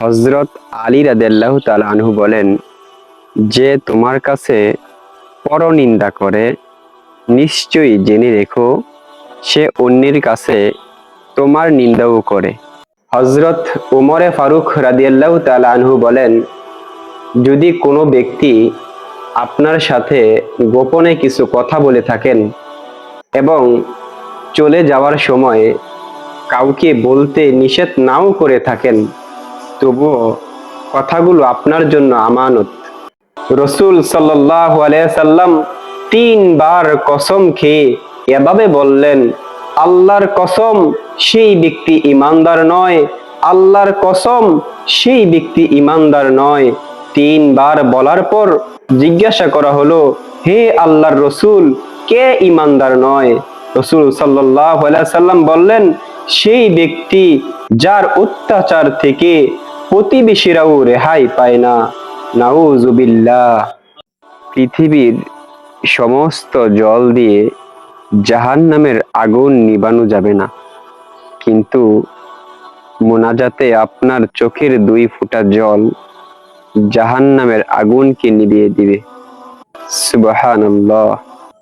হজরত আলী রাদেল্লাহ আনহু বলেন, যে তোমার কাছে পরনিন্দা করে, নিশ্চয়ই জেনে রেখো, সে অন্যের কাছে তোমার নিন্দাও করে। হজরত উমরে ফারুক রাদিয়াল্লাহ তাআলা আনহু বলেন, যদি কোনো ব্যক্তি আপনার সাথে গোপনে কিছু কথা বলে থাকেন এবং চলে যাওয়ার সময় কাউকে বলতে নিষেধ নাও করে থাকেন তবুও কথাগুলো আপনার জন্য আমানত। রসুল সাল্লাম তিনবার কসম খেয়ে এভাবে বললেন, আল্লাহর কসম সেই ব্যক্তি ইমানদার নয়, আল্লাহর কসম সেই ব্যক্তি ইমানদার নয়। তিনবার বলার পর জিজ্ঞাসা করা হলো, হে আল্লাহর রসুল, কে ইমানদার নয়? রসুল সাল্লাহ সাল্লাম বললেন, সেই ব্যক্তি যার অত্যাচার থেকে প্রতিবেশীরাও রেহাই পায় না। নাউজুবিল্লাহ পৃথিবীর সমস্ত জল দিয়ে জাহান নামের আগুন নিবানো যাবে না। কিন্তু মোনাজাতে আপনার চোখের দুই ফোঁটা জল জাহান নামের আগুনকে নিভিয়ে দিবে। সুবহানাল্লাহ।